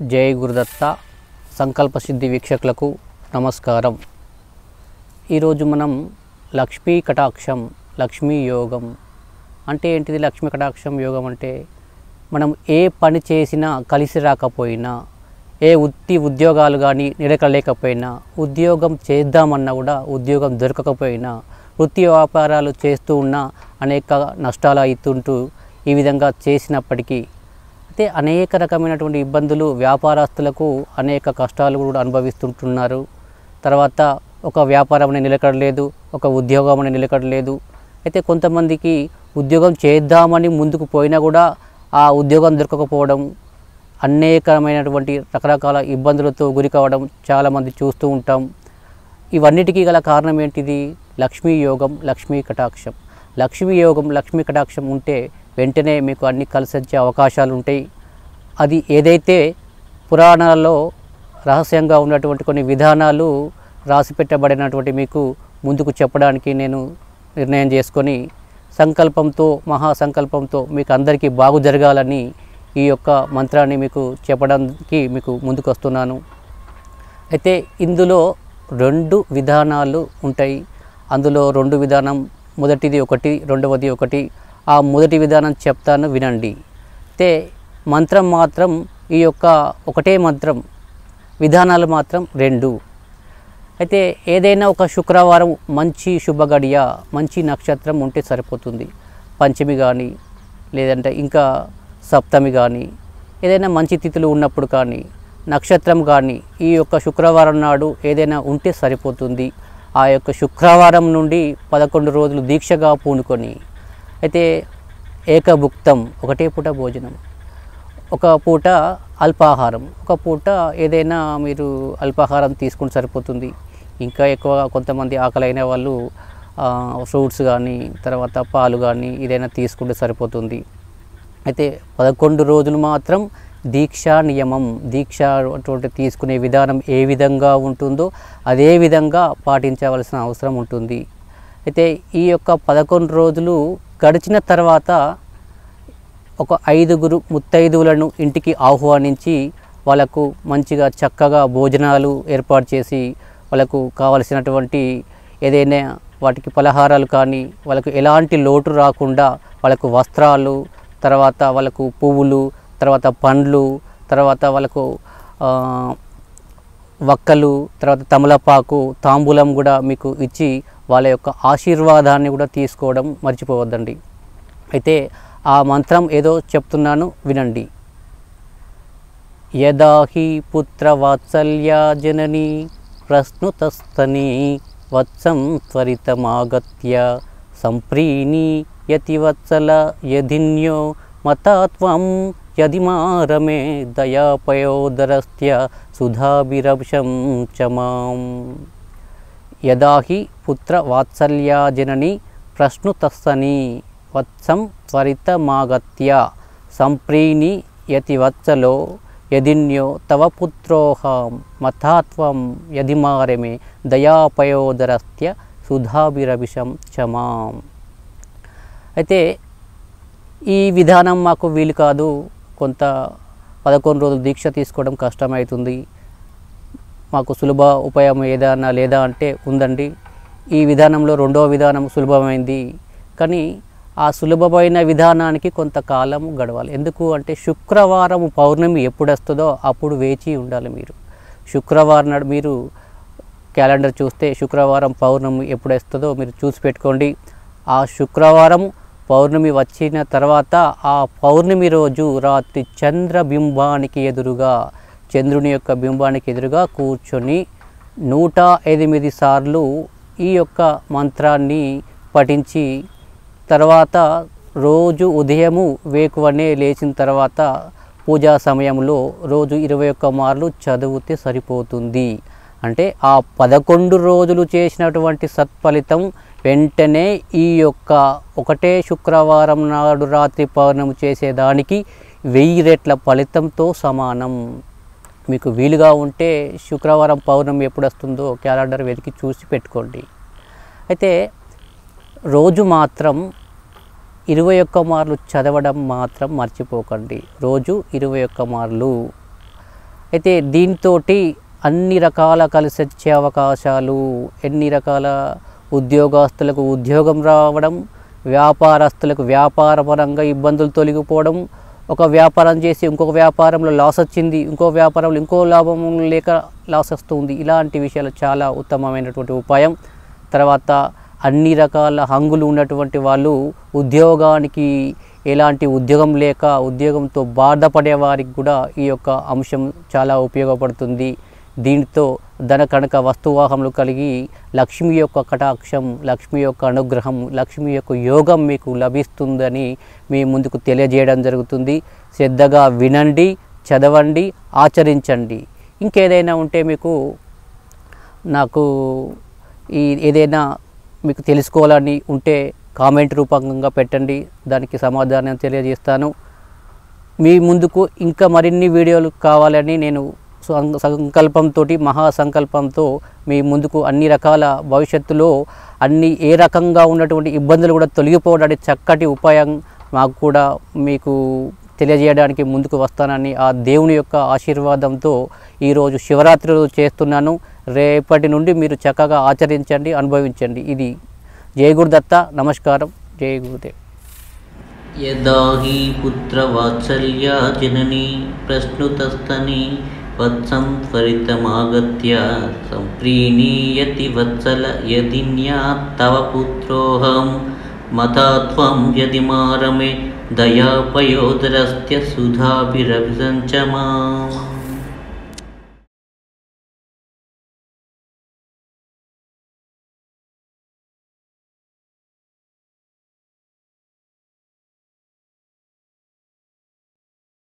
జై గురుదత్త సంకల్ప సిద్ధి వీక్షకులకు నమస్కారం. ఈరోజు మనం లక్ష్మీ కటాక్షం లక్ష్మీ యోగం. అంటే ఏంటిది లక్ష్మీ కటాక్షం యోగం అంటే? మనం ఏ పని చేసినా కలిసి రాకపోయినా ఏ వృత్తి ఉద్యోగాలు కానీ నిలకలేకపోయినా ఉద్యోగం చేద్దామన్నా కూడా ఉద్యోగం దొరకకపోయినా వృత్తి వ్యాపారాలు చేస్తూ ఉన్న అనేక నష్టాలు అవుతుంటూ ఈ విధంగా చేసినప్పటికీ అయితే అనేక రకమైనటువంటి ఇబ్బందులు వ్యాపారస్తులకు అనేక కష్టాలు కూడా అనుభవిస్తుంటున్నారు. తర్వాత ఒక వ్యాపారం అనేది నిలకడలేదు ఒక ఉద్యోగం అనేది నిలకడలేదు. అయితే కొంతమందికి ఉద్యోగం చేద్దామని ముందుకు పోయినా కూడా ఆ ఉద్యోగం దొరకకపోవడం అనేకమైనటువంటి రకరకాల ఇబ్బందులతో గురి కావడం చాలామంది చూస్తూ ఉంటాం. ఇవన్నిటికీ గల కారణం ఏంటిది? లక్ష్మీ యోగం లక్ష్మీ కటాక్షం. లక్ష్మీ యోగం లక్ష్మీ కటాక్షం ఉంటే వెంటనే మీకు అన్ని కలిసి వచ్చే అవకాశాలు ఉంటాయి అది ఏదైతే పురాణాల్లో రహస్యంగా ఉన్నటువంటి కొన్ని విధానాలు రాసి పెట్టబడినటువంటి మీకు ముందుకు చెప్పడానికి నేను నిర్ణయం చేసుకొని సంకల్పంతో మహాసంకల్పంతో మీకు అందరికీ బాగు జరగాలని ఈ యొక్క మంత్రాన్ని మీకు చెప్పడానికి మీకు ముందుకు వస్తున్నాను అయితే ఇందులో రెండు విధానాలు ఉంటాయి. అందులో రెండు విధానం మొదటిది ఒకటి రెండవది ఒకటి ఆ మొదటి విధానం చెప్తాను వినండి. అయితే మంత్రం మాత్రం ఈ యొక్క ఒకటే మంత్రం విధానాలు మాత్రం రెండు. అయితే ఏదైనా ఒక శుక్రవారం మంచి శుభగడియ మంచి నక్షత్రం ఉంటే సరిపోతుంది. పంచమి కానీ లేదంటే ఇంకా సప్తమి కానీ ఏదైనా మంచి తిథులు ఉన్నప్పుడు కానీ నక్షత్రం కానీ ఈ యొక్క శుక్రవారం నాడు ఏదైనా ఉంటే సరిపోతుంది. ఆ యొక్క శుక్రవారం నుండి పదకొండు రోజులు దీక్షగా పూనుకొని అయితే ఏకభుక్తం ఒకటే పూట భోజనం ఒక పూట అల్పాహారం ఒక పూట ఏదైనా మీరు అల్పాహారం తీసుకుంటే సరిపోతుంది. ఇంకా ఎక్కువ కొంతమంది ఆకలైన వాళ్ళు ఫ్రూట్స్ కానీ తర్వాత పాలు కానీ ఏదైనా తీసుకుంటే సరిపోతుంది. అయితే పదకొండు రోజులు మాత్రం దీక్షా నియమం దీక్ష అటువంటి తీసుకునే విధానం ఏ విధంగా ఉంటుందో అదే విధంగా పాటించవలసిన అవసరం ఉంటుంది. అయితే ఈ యొక్క పదకొండు రోజులు గడిచిన తర్వాత ఒక ఐదుగురు ముత్తైదువులను ఇంటికి ఆహ్వానించి వాళ్ళకు మంచిగా చక్కగా భోజనాలు ఏర్పాటు చేసి వాళ్ళకు కావలసినటువంటి ఏదైనా వాటికి పలహారాలు కానీ వాళ్ళకు ఎలాంటి లోటు రాకుండా వాళ్ళకు వస్త్రాలు తర్వాత వాళ్ళకు పువ్వులు తర్వాత పండ్లు తర్వాత వాళ్ళకు వక్కలు తర్వాత తమలపాకు తాంబూలం కూడా మీకు ఇచ్చి వాళ్ళ యొక్క ఆశీర్వాదాన్ని కూడా తీసుకోవడం మర్చిపోవద్దండి. అయితే ఆ మంత్రం ఏదో చెప్తున్నాను వినండి. యదా హి పుత్రవాత్సల్యా జనని ప్రశ్నుతస్తని వత్సం త్వరితమాగత్య సంప్రీణి యతివత్సల యధిన్యో మతాత్వం యదిమారమే దయాపయోదరస్త్య సుధాభిరభం చమాం యదా హి పుత్రవాత్సల్యా జనని ప్రశ్నుతస్తని వత్సం త్వరితమాగత్య సంప్రీణి యతివత్సలో యదిన్యో తవ పుత్రోహం మథాత్వం యదిమారమే దయాపయోదరస్త్య సుధాభిరభిషం చమాం అయితే ఈ విధానం మాకు వీలు కాదు. కొంత పదకొండు రోజులు దీక్ష తీసుకోవడం కష్టమవుతుంది మాకు సులభ ఉపాయం ఏదైనా లేదా అంటే ఉందండి. ఈ విధానంలో రెండవ విధానం సులభమైంది. కానీ ఆ సులభమైన విధానానికి కొంతకాలం గడవాలి. ఎందుకు అంటే శుక్రవారం పౌర్ణమి ఎప్పుడు వస్తుందో అప్పుడు వేచి ఉండాలి మీరు. శుక్రవారం నాడు మీరు క్యాలెండర్ చూస్తే శుక్రవారం పౌర్ణమి ఎప్పుడు వస్తుందో మీరు చూసి పెట్టుకోండి. ఆ శుక్రవారం పౌర్ణమి వచ్చిన తర్వాత ఆ పౌర్ణమి రోజు రాత్రి చంద్రబింబానికి ఎదురుగా చంద్రుని యొక్క బింబానికి ఎదురుగా కూర్చొని నూట ఎనిమిది సార్లు ఈ యొక్క మంత్రాన్ని పఠించి తర్వాత రోజు ఉదయము వేకువనే లేచిన తర్వాత పూజా సమయంలో రోజు ఇరవై ఒక్క మార్లు చదివితే సరిపోతుంది. అంటే ఆ పదకొండు రోజులు చేసినటువంటి సత్ఫలితం వెంటనే ఈ యొక్క ఒకటే శుక్రవారం నాడు రాత్రి పౌర్ణమి చేసేదానికి వెయ్యి రెట్ల ఫలితంతో సమానం. మీకు వీలుగా ఉంటే శుక్రవారం పౌర్ణమి ఎప్పుడు వస్తుందో క్యాలెండర్ వెతికి చూసి పెట్టుకోండి. అయితే రోజు మాత్రం ఇరవై ఒక్క మార్లు చదవడం మాత్రం మర్చిపోకండి. రోజు ఇరవై ఒక్క మార్లు. అయితే దీంతో అన్ని రకాల కలిసి వచ్చే అవకాశాలు ఎన్ని రకాల ఉద్యోగస్తులకు ఉద్యోగం రావడం వ్యాపారస్తులకు వ్యాపారపరంగా ఇబ్బందులు తొలగిపోవడం ఒక వ్యాపారం చేసి ఇంకొక వ్యాపారంలో లాస్ వచ్చింది ఇంకో వ్యాపారంలో ఇంకో లాభం లేక లాస్ వస్తుంది. ఇలాంటి విషయాలు చాలా ఉత్తమమైనటువంటి ఉపాయం. తర్వాత అన్ని రకాల హంగులు ఉన్నటువంటి వాళ్ళు ఉద్యోగానికి ఎలాంటి ఉద్యోగం లేక ఉద్యోగంతో బాధపడే వారికి కూడా ఈ యొక్క అంశం చాలా ఉపయోగపడుతుంది. దీంతో ధన కనుక వస్తువాహములు కలిగి లక్ష్మి యొక్క కటాక్షం లక్ష్మి యొక్క అనుగ్రహం లక్ష్మి యొక్క యోగం మీకు లభిస్తుందని మీ ముందుకు తెలియజేయడం జరుగుతుంది. శ్రద్ధగా వినండి చదవండి ఆచరించండి. ఇంకేదైనా ఉంటే మీకు నాకు ఈ ఏదైనా మీకు తెలుసుకోవాలని ఉంటే కామెంట్ రూపకంగా పెట్టండి. దానికి సమాధానం తెలియజేస్తాను. మీ ముందుకు ఇంకా మరిన్ని వీడియోలు కావాలని నేను సంకల్పంతో మహా సంకల్పంతో మీ ముందుకు అన్ని రకాల భవిష్యత్తులో అన్ని ఏ రకంగా ఉన్నటువంటి ఇబ్బందులు కూడా తొలగిపోవడానికి చక్కటి ఉపాయం మాకు కూడా మీకు తెలియజేయడానికి ముందుకు వస్తానని ఆ దేవుని యొక్క ఆశీర్వాదంతో ఈరోజు శివరాత్రి రోజు చేస్తున్నాను రేపటి నుండి మీరు చక్కగా ఆచరించండి అనుభవించండి ఇది జయ గురుదత్త నమస్కారం జయ గురుదేవ్ यदा हि पुत्रवात्सल्या जननी प्रश्नुतस्तनी वत्सं त्वरितमागत्य सम्प्रीणीयति वत्सल यदिन्यात्तव पुत्रोऽहं। मता त्वं यदि मारमे दयापयोदरस्त्य सुधाभिरभिसञ्च माम्